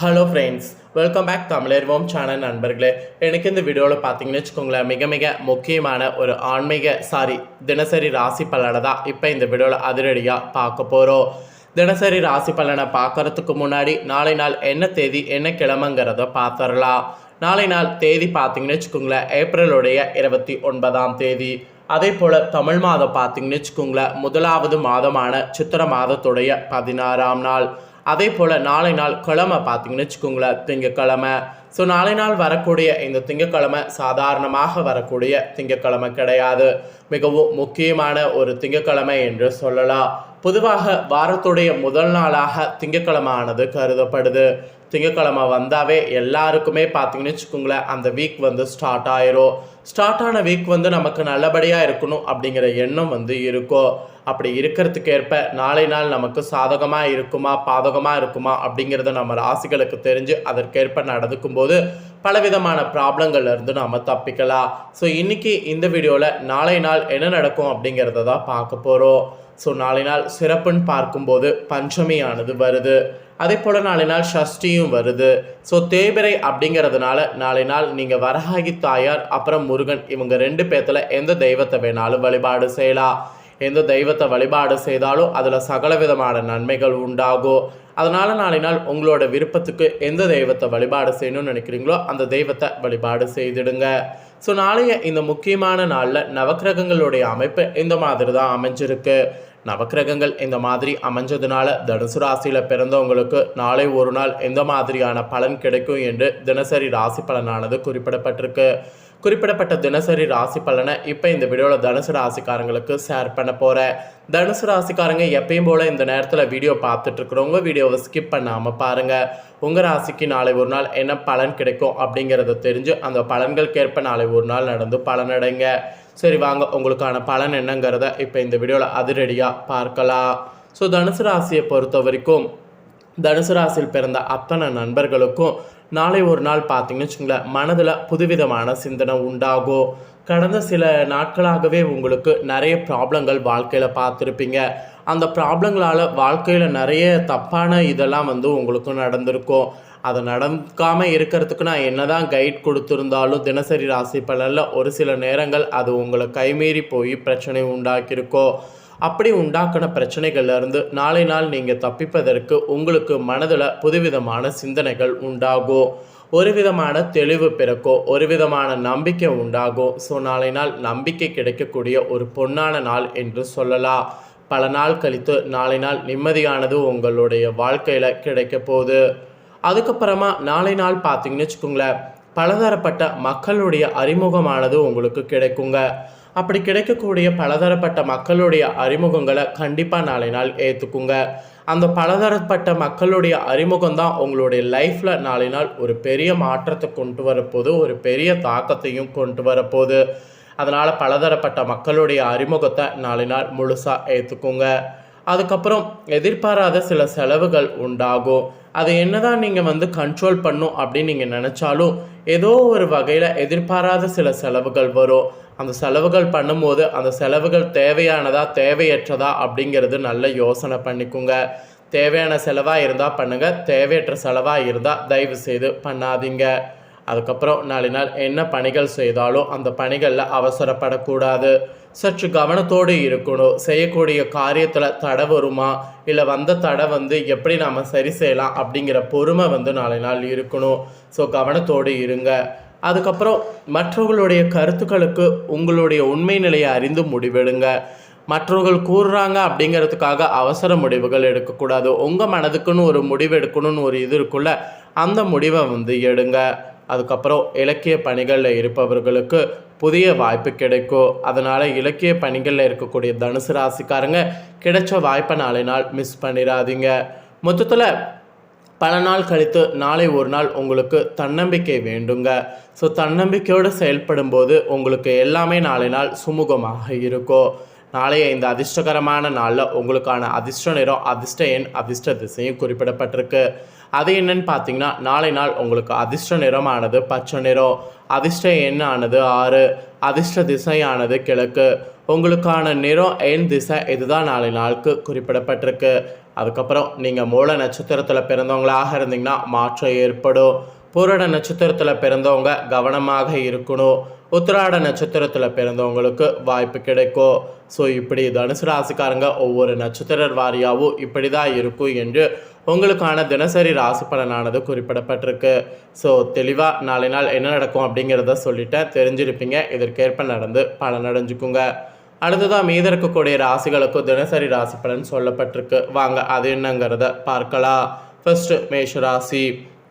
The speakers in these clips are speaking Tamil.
ஹலோ ஃப்ரெண்ட்ஸ் வெல்கம் பேக் தமிழர்வோம் சேனல் நண்பர்களே. எனக்கு இந்த வீடியோவில் பார்த்தீங்கன்னு வச்சுக்கோங்களேன் மிக மிக முக்கியமான ஒரு ஆன்மீக சாரி தினசரி ராசி பலனை தான் இப்போ இந்த வீடியோவில் அதிரடியாக பார்க்க போகிறோம் தினசரி ராசி பலனை பார்க்கறதுக்கு முன்னாடி நாளை நாள் என்ன தேதி என்ன கிழமைங்கிறத பார்த்துடலாம் நாளை நாள் தேதி பார்த்தீங்கன்னு வச்சுக்கோங்களேன் ஏப்ரலுடைய இருபத்தி ஒன்பதாம் தேதி. அதே போல் தமிழ் மாதம் பார்த்தீங்கன்னு வச்சுக்கோங்களேன் முதலாவது மாதமான சித்திர மாதத்துடைய பதினாறாம் நாள். அதே போல் நாளை நாள் கிழமை பார்த்தீங்கன்னு வச்சுக்கோங்களேன் திங்கக்கிழமை. ஸோ நாளை நாள் வரக்கூடிய இந்த திங்கக்கிழமை சாதாரணமாக வரக்கூடிய திங்கக்கிழமை கிடையாது. மிகவும் முக்கியமான ஒரு திங்கக்கிழமை என்று சொல்லலாம். பொதுவாக வாரத்துடைய முதல் நாளாக திங்கக்கிழமை ஆனது கருதப்படுது. திங்கக்கிழமை வந்தாவே எல்லாருக்குமே பார்த்தீங்கன்னு வச்சுக்கோங்களேன் அந்த வீக் வந்து ஸ்டார்ட் ஆயிரும். ஸ்டார்ட் ஆன வீக் வந்து நமக்கு நல்லபடியாக இருக்கணும் அப்படிங்கிற எண்ணம் வந்து இருக்கும் அப்படி இருக்கிறதுக்கு ஏற்ப நாளை நாள் நமக்கு சாதகமாக இருக்குமா பாதகமாக இருக்குமா அப்படிங்கிறத நம்ம ராசிகளுக்கு தெரிஞ்சு அதற்கேற்ப நடந்துக்கும் போது பலவிதமான ப்ராப்ளங்கள்ல இருந்து நாம் தப்பிக்கலாம். ஸோ இன்னைக்கு இந்த வீடியோவில் நாளை நாள் என்ன நடக்கும் அப்படிங்கிறத தான் பார்க்க போகிறோம் ஸோ நாளை நாள் சிறப்புன்னு பார்க்கும்போது பஞ்சமியானது வருது. அதே போல் நாளை நாள் ஷஷ்டியும் வருது. ஸோ தேய்பிரை அப்படிங்கிறதுனால நாளை நாள் நீங்கள் வரஹாகி தாயார் அப்புறம் முருகன் இவங்க ரெண்டு பேர்த்தில் எந்த தெய்வத்தை வேணாலும் வழிபாடு செய்யலாம். எந்த தெய்வத்தை வழிபாடு செய்தாலும் அதில் சகல விதமான நன்மைகள் உண்டாகும். அதனால் நாளை நாள் உங்களோட விருப்பத்துக்கு எந்த தெய்வத்தை வழிபாடு செய்யணும்னு நினைக்கிறீங்களோ அந்த தெய்வத்தை வழிபாடு செய்திடுங்க. ஸோ நாளைய இந்த முக்கியமான நாளில் நவக்கிரகங்களுடைய அமைப்பு இந்த மாதிரி தான் அமைஞ்சிருக்கு. நவக்கிரகங்கள் இந்த மாதிரி அமைஞ்சதுனால தனுசு ராசியில் பிறந்தவங்களுக்கு நாளை ஒரு நாள் எந்த மாதிரியான பலன் கிடைக்கும் என்று தினசரி ராசி பலனானது குறிப்பிடப்பட்டிருக்கு. குறிப்பிடப்பட்ட தினசரி ராசி பலனை இப்போ இந்த வீடியோவில் தனுசு ராசிக்காரங்களுக்கு ஷேர் பண்ண போகிறேன் தனுசு ராசிக்காரங்க எப்பயும் போல் இந்த நேரத்தில் வீடியோ பார்த்துட்ருக்குறவங்க வீடியோவை ஸ்கிப் பண்ணாமல் பாருங்கள் உங்கள் ராசிக்கு நாளை ஒரு நாள் என்ன பலன் கிடைக்கும் அப்படிங்கிறத தெரிஞ்சு அந்த பலன்களுக்கேற்ப நாளை ஒரு நாள் நடந்து பலனடைங்க. சரி வாங்க. உங்களுக்கான பலன் என்னங்கிறத இப்போ இந்த வீடியோவில் அதிரடியாக பார்க்கலாம். ஸோ தனுசு ராசியை பொறுத்த வரைக்கும் தனுசு ராசியில் பிறந்த அத்தனை நண்பர்களுக்கும் நாளை ஒரு நாள் பார்த்தீங்கன்னு வச்சுங்களேன் மனதில் புதுவிதமான சிந்தனை உண்டாகும். கடந்த சில நாட்களாகவே உங்களுக்கு நிறைய ப்ராப்ளங்கள் வாழ்க்கையில் பார்த்துருப்பீங்க. அந்த ப்ராப்ளங்களால் வாழ்க்கையில் நிறைய தப்பான இதெல்லாம் வந்து உங்களுக்கு நடந்திருக்கும். அதை நடக்காமல் இருக்கிறதுக்கு நான் என்னதான் கைட் கொடுத்துருந்தாலும் தினசரி ராசி பலனில் ஒரு சில நேரங்கள் அது உங்களை கைமீறி போய் பிரச்சனை உண்டாக்கியிருக்கோ. அப்படி உண்டாக்கின பிரச்சனைகள்லேருந்து நாளை நாள் நீங்கள் தப்பிப்பதற்கு உங்களுக்கு மனதில் புதுவிதமான சிந்தனைகள் உண்டாகும் ஒரு விதமான தெளிவு பிறக்கும் ஒரு விதமான நம்பிக்கை உண்டாகும் ஸோ நாளை நாள் நம்பிக்கை கிடைக்கக்கூடிய ஒரு பொன்னான நாள் என்று சொல்லலாம். பல நாள் கழித்து நாளை நாள் நிம்மதியானது உங்களுடைய வாழ்க்கையில் கிடைக்க போகுது. அதுக்கப்புறமா நாளை நாள் பார்த்தீங்கன்னு வச்சுக்கோங்களேன் பலதரப்பட்ட மக்களுடைய அறிமுகமானது உங்களுக்கு கிடைக்குங்க. அப்படி கிடைக்கக்கூடிய பலதரப்பட்ட மக்களுடைய அறிமுகங்களை கண்டிப்பாக நாளை நாள் ஏற்றுக்குங்க அந்த பலதரப்பட்ட மக்களுடைய அறிமுகம் தான் உங்களுடைய லைஃப்பில் நாளை நாள் ஒரு பெரிய மாற்றத்தை கொண்டு வரப்போது ஒரு பெரிய தாக்கத்தையும் கொண்டு வரப்போகுது. அதனால் பலதரப்பட்ட மக்களுடைய அறிமுகத்தை நாளை நாள் முழுசாக ஏற்றுக்குங்க அதுக்கப்புறம் எதிர்பாராத சில செலவுகள் உண்டாகும். அதை என்னதான் நீங்கள் வந்து கண்ட்ரோல் பண்ணும் அப்படின்னு நீங்கள் நினச்சாலும் ஏதோ ஒரு வகையில் எதிர்பாராத சில செலவுகள் வரும். அந்த செலவுகள் பண்ணும்போது அந்த செலவுகள் தேவையானதா தேவையற்றதா அப்படிங்கிறது நல்ல யோசனை பண்ணிக்கோங்க. தேவையான செலவாக இருந்தால் பண்ணுங்கள் தேவையற்ற செலவாக இருந்தால் தயவு செய்து பண்ணாதீங்க. அதுக்கப்புறம் நாலு நாள் என்ன பணிகள் செய்தாலும் அந்த பணிகளில் அவசரப்படக்கூடாது. சற்று கவனத்தோடு இருக்கணும். செய்யக்கூடிய காரியத்தில் தடை வருமா? இல்லை வந்த தடை வந்து எப்படி நாம் சரி செய்யலாம்? அப்படிங்கிற பொறுமை வந்து நாளை நாள் இருக்கணும். ஸோ கவனத்தோடு இருங்க. அதுக்கப்புறம் மற்றவர்களுடைய கருத்துக்களுக்கு உங்களுடைய உண்மை நிலையை அறிந்து முடிவெடுங்க. மற்றவர்கள் கூறுறாங்க அப்படிங்கிறதுக்காக அவசர முடிவுகள் எடுக்கக்கூடாது. உங்கள் மனதுக்குன்னு ஒரு முடிவு எடுக்கணும்னு ஒரு இது இருக்குல்ல அந்த முடிவை வந்து எடுங்க. அதுக்கப்புறம் இலக்கிய பணிகளில் இருப்பவர்களுக்கு புதிய வாய்ப்பு கிடைக்கும். அதனால் இலக்கிய பணிகளில் இருக்கக்கூடிய தனுசு ராசிக்காரங்க கிடைச்ச வாய்ப்பை நாளை நாள் மிஸ் பண்ணிடாதீங்க. மொத்தத்தில் பல நாள் கழித்து நாளை ஒரு நாள் உங்களுக்கு தன்னம்பிக்கை வேண்டுங்க. ஸோ தன்னம்பிக்கையோடு செயல்படும் போது உங்களுக்கு எல்லாமே நாளை நாள் சுமூகமாக இருக்கும். நாளைய இந்த அதிர்ஷ்டகரமான நாளில் உங்களுக்கான அதிர்ஷ்ட நிறம் அதிர்ஷ்ட எண் அதிர்ஷ்ட திசையும் குறிப்பிடப்பட்டிருக்கு. அது என்னன்னு பார்த்தீங்கன்னா நாளை நாள் உங்களுக்கு அதிர்ஷ்ட நிறமானது பச்சை நிறம் அதிர்ஷ்ட எண்ணானது ஆறு அதிர்ஷ்ட திசையானது கிழக்கு. உங்களுக்கான நிறம் எண் திசை இதுதான் நாளை நாளுக்கு குறிப்பிடப்பட்டிருக்கு. அதுக்கப்புறம் நீங்கள் மூல நட்சத்திரத்தில் பிறந்தவங்களாக இருந்தீங்கன்னா மாற்றம் ஏற்படும். பூரட நட்சத்திரத்தில் பிறந்தவங்க கவனமாக இருக்கணும். உத்திராட நட்சத்திரத்தில் பிறந்தவங்களுக்கு வாய்ப்பு கிடைக்கும். ஸோ இப்படி தனுசு ராசிக்காரங்க ஒவ்வொரு நட்சத்திர வாரியாகவும் இப்படி தான் இருக்கும் என்று உங்களுக்கான தினசரி ராசி பலனானது குறிப்பிடப்பட்டிருக்கு. ஸோ தெளிவாக நாளை நாள் என்ன நடக்கும் அப்படிங்கிறத சொல்லிட்டேன். தெரிஞ்சிருப்பீங்க. இதற்கேற்ப நடந்து பலனடைஞ்சுக்குங்க. அடுத்ததாக மீத இருக்கக்கூடிய ராசிகளுக்கும் தினசரி ராசி பலன் சொல்லப்பட்டிருக்கு. வாங்க அது என்னங்கிறத பார்க்கலாம். ஃபர்ஸ்ட் மேஷ ராசி.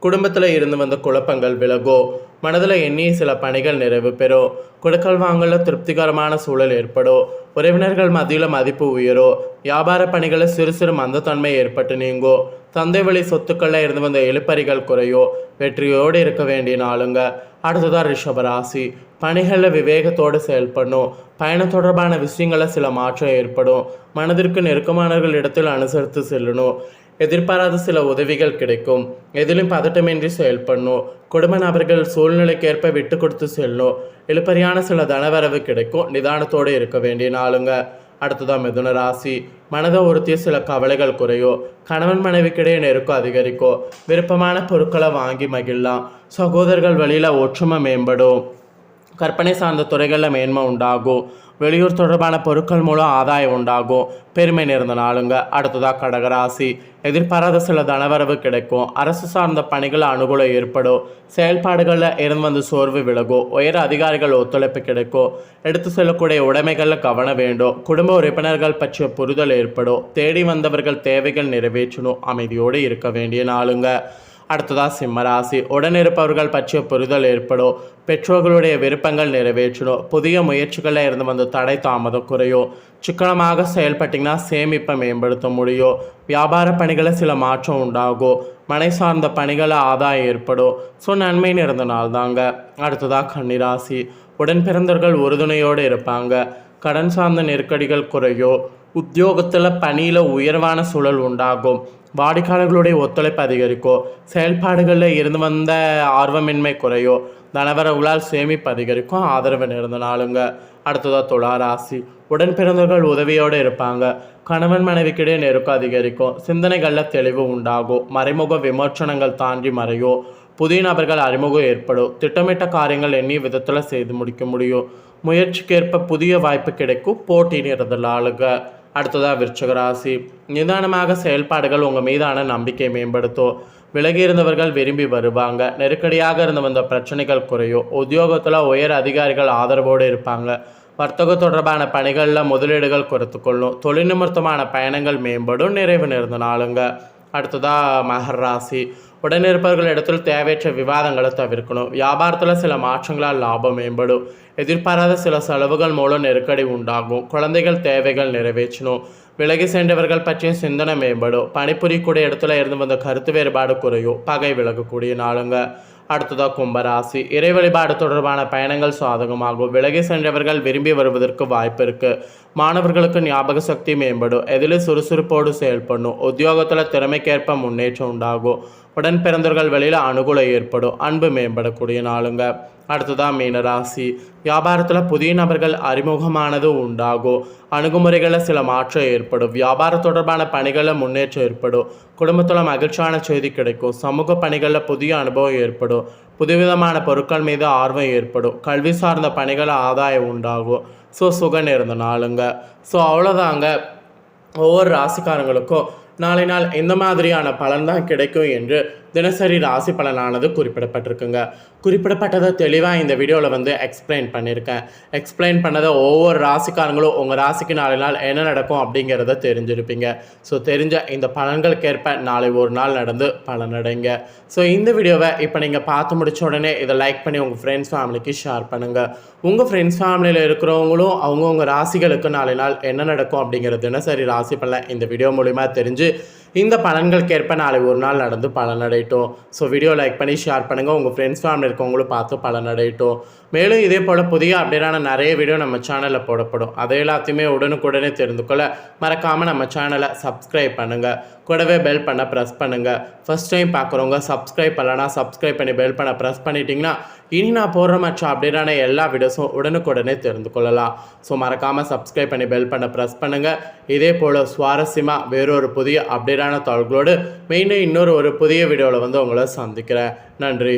குடும்பத்தில் இருந்து வந்த குழப்பங்கள் விலகோ மனதில் எண்ணி சில பணிகள் நிறைவு பெறும் கொடுக்கல் வாங்கல திருப்திகரமான சூழல் ஏற்படும் உறவினர்கள் மத்தியில் மதிப்பு உயரும் வியாபார பணிகளில் சிறு சிறு மந்தத்தன்மை ஏற்பட்டு நீங்கும் தந்தை வழி சொத்துக்களில் இருந்து வந்த எழுப்பறிகள் குறையோ வெற்றியோடு இருக்க வேண்டிய நாளுங்க. அடுத்ததாக ரிஷபராசி பணிகளில் விவேகத்தோடு செயல்படணும். பயணம் தொடர்பான விஷயங்களில் சில மாற்றம் ஏற்படும். மனதிற்கு நெருக்கமானவர்கள் இடத்தில் அனுசரித்து செல்லணும். எதிர்பாராத சில உதவிகள் கிடைக்கும். எதிலும் பதட்டமின்றி செயல்படணும். குடும்ப நபர்கள் சூழ்நிலைக்கேற்ப விட்டு கொடுத்து செல்லணும். இழுப்பறியான சில தனவரவு கிடைக்கும். நிதானத்தோடு இருக்க வேண்டிய நாளுங்க. அடுத்ததான் மிதுன ராசி. மனதை ஒருத்திய சில கவலைகள் குறையும். கணவன் மனைவிக்கிடையே நெருக்கம் அதிகரிக்கும். விருப்பமான பொருட்களை வாங்கி மகிழலாம். சகோதரர்கள் வழியில் ஒற்றுமை மேம்படும். கற்பனை சார்ந்த துறைகளில் மேன்மை உண்டாகும். வெளியூர் தொடர்பான பொருட்கள் மூலம் ஆதாயம் உண்டாகும். பெருமை நிறைந்த நாளுங்க. அடுத்ததாக கடகராசி. எதிர்பாராத சில தனவரவு கிடைக்கும். அரசு சார்ந்த பணிகள் அனுகூலம் ஏற்படும். செயல்பாடுகளில் இருந்து வந்து சோர்வு விலகும். உயர் அதிகாரிகள் ஒத்துழைப்பு கிடைக்கும். எடுத்து செல்லக்கூடிய உடைமைகளில் கவனம் வேண்டும். குடும்ப உறுப்பினர்கள் பற்றிய புரிதல் ஏற்படும். தேடி வந்தவர்கள் தேவைகள் நிறைவேற்றணும். அமைதியோடு இருக்க வேண்டிய நாளுங்க. அடுத்ததாக சிம்மராசி உடனிருப்பவர்கள் பற்றிய புரிதல் ஏற்படும். பெற்றோர்களுடைய விருப்பங்கள் நிறைவேற்றணும். புதிய முயற்சிகளில் இருந்து வந்து தடை தாமதம் குறையும். சிக்கனமாக செயல்பட்டிங்கன்னா சேமிப்பை மேம்படுத்த முடியும். வியாபார பணிகளில் சில மாற்றம் உண்டாகும். மனை சார்ந்த பணிகளை ஆதாயம் ஏற்படும். ஸோ நன்மை நிறைந்த நாள் தாங்க. அடுத்ததாக கன்னிராசி. உடன் பிறந்தவர்கள் உறுதுணையோடு இருப்பாங்க. கடன் சார்ந்த நெருக்கடிகள் குறையும். உத்தியோகத்தில் பணியில் உயர்வான சூழல் உண்டாகும். வாடிக்கையாளர்களுடைய ஒத்துழைப்பு அதிகரிக்கும். செயல்பாடுகளில் இருந்து வந்த ஆர்வமின்மை குறையும் தனவரவுகளால் சேமிப்பு அதிகரிக்கும். ஆதரவு நிறைந்த நாளுங்க. அடுத்ததாக துளாராசி உடன் பிறந்தவர்கள் உதவியோடு இருப்பாங்க. கணவன் மனைவிக்கிடையே நெருக்கம் அதிகரிக்கும். சிந்தனைகளில் தெளிவு உண்டாகும். மறைமுக விமர்சனங்கள் தாண்டி மறையும் புதிய நபர்கள் அறிமுகம் ஏற்படும். திட்டமிட்ட காரியங்கள் எண்ணிய விதத்தில் செய்து முடிக்க முடியும். முயற்சிக்கேற்ப புதிய வாய்ப்பு கிடைக்கும். போட்டி நிறதல் ஆளுங்க அடுத்ததாக விருச்சகராசி நிதானமாக செயல்பாடுகள் உங்கள் மீதான நம்பிக்கை மேம்படுத்தும் விலகி இருந்தவர்கள் விரும்பி வருவாங்க நெருக்கடியாக இருந்து வந்த பிரச்சனைகள் குறையும் உத்தியோகத்தில் உயர் அதிகாரிகள் ஆதரவோடு இருப்பாங்க வர்த்தக தொடர்பான பணிகளில் முதலீடுகள் குறைத்து கொள்ளும் தொழில் நிமித்தமான பயணங்கள் மேம்படும் நிறைவு நேர்ந்த நாளுங்க அடுத்ததாக மகர் ராசி உடனிருப்பவர்கள் இடத்தில் தேவையற்ற விவாதங்களை தவிர்க்கணும். வியாபாரத்தில் சில மாற்றங்களால் லாபம் மேம்படும். எதிர்பாராத சில செலவுகள் மூலம் நெருக்கடி உண்டாகும். குழந்தைகள் தேவைகள் நிறைவேற்றணும். விலகி சென்றவர்கள் பற்றிய சிந்தனை மேம்படும். பணிபுரியக்கூடிய இடத்துல இருந்து வந்த கருத்து வேறுபாடு குறையும். பகை விலகக்கூடிய நாளுங்க. அடுத்ததாக கும்பராசி இறை வழிபாடு தொடர்பான பயணங்கள் சாதகமாகும். விலகி சென்றவர்கள் விரும்பி வருவதற்கு வாய்ப்பு இருக்கு. மாணவர்களுக்கு ஞாபக சக்தி மேம்படும். எதிலும் சுறுசுறுப்போடு செயல்படணும். உத்தியோகத்தில் திறமைக்கேற்ப முன்னேற்றம் உண்டாகும். உடன் பிறந்தவர்கள் வெளியில் அனுகூலம் ஏற்படும். அன்பு மேம்படக்கூடிய நாளுங்க. அடுத்ததாக மீனராசி. வியாபாரத்தில் புதிய நபர்கள் அறிமுகமானது உண்டாகும் அணுகுமுறைகளில் சில மாற்றம் ஏற்படும். வியாபார தொடர்பான பணிகளில் முன்னேற்றம் ஏற்படும். குடும்பத்தில் மகிழ்ச்சியான செய்தி கிடைக்கும். சமூக பணிகளில் புதிய அனுபவம் ஏற்படும். புதுவிதமான பொருட்கள் மீது ஆர்வம் ஏற்படும். கல்வி சார்ந்த பணிகள் ஆதாயம் உண்டாகும் ஸோ சுகன் இருந்த நாளுங்க. ஸோ அவ்வளோதாங்க ஒவ்வொரு ராசிக்காரங்களுக்கும் நாளை நாள் இந்த மாதிரியான பலன் தான் கிடைக்கும் என்று தினசரி ராசி பலனானது குறிப்பிடப்பட்டிருக்குங்க. குறிப்பிடப்பட்டதை தெளிவாக இந்த வீடியோவில் வந்து எக்ஸ்பிளைன் பண்ணியிருக்கேன். எக்ஸ்பிளைன் பண்ணதை ஒவ்வொரு ராசிக்காரங்களும் உங்கள் ராசிக்கு நாளை நாள் என்ன நடக்கும் அப்படிங்கிறத தெரிஞ்சிருப்பீங்க. ஸோ தெரிஞ்ச இந்த பலன்களுக்கேற்ப நாளை ஒரு நாள் நடந்து பலனடைங்க. ஸோ இந்த வீடியோவை இப்போ நீங்கள் பார்த்து முடிச்ச உடனே இதை லைக் பண்ணி உங்கள் ஃப்ரெண்ட்ஸ் ஃபேமிலிக்கு ஷேர் பண்ணுங்கள் உங்கள் ஃப்ரெண்ட்ஸ் ஃபேமிலியில் இருக்கிறவங்களும் அவங்கவுங்க ராசிகளுக்கு நாளை நாள் என்ன நடக்கும் அப்படிங்கிற தினசரி ராசி பலன் இந்த வீடியோ மூலிமா தெரிஞ்சு இந்த பலன்களுக்கேற்ப நாளை ஒரு நாள் நடந்து பலனடை பலனடையட்டும் ஸோ வீடியோ லைக் பண்ணி ஷேர் பண்ணுங்கள் உங்கள் ஃப்ரெண்ட்ஸ் ஃபேமிலி இருக்கவங்களும் பார்த்து பலனடையட்டும் மேலும் இதே போல் புதிய அப்டேட்டான நிறைய வீடியோ நம்ம சேனலில் போடப்படும். அதை எல்லாத்தையுமே உடனுக்குடனே தெரிந்து கொள்ள மறக்காமல் நம்ம சேனலை சப்ஸ்கிரைப் பண்ணுங்கள் கூடவே பெல் பண்ண ப்ரெஸ் பண்ணுங்கள் ஃபஸ்ட் டைம் பார்க்குறவங்க சப்ஸ்கிரைப் பண்ணலனா சப்ஸ்கிரைப் பண்ணி பெல் பண்ண ப்ரெஸ் பண்ணிட்டீங்கன்னா இனி நான் போடுற மற்ற அப்டேட்டான எல்லா வீடியோஸும் உடனுக்குடனே தெரிந்து கொள்ளலாம். ஸோ மறக்காமல் சப்ஸ்கிரைப் பண்ணி பெல் பண்ண ப்ரெஸ் பண்ணுங்கள் இதே போல் சுவாரஸ்யமாக வேறொரு புதிய அப்டேட்டான தகவல்களோடு மெயினாக இன்னொரு ஒரு புதிய வீடியோவில் வந்து உங்களை சந்திக்கிறேன். நன்றி.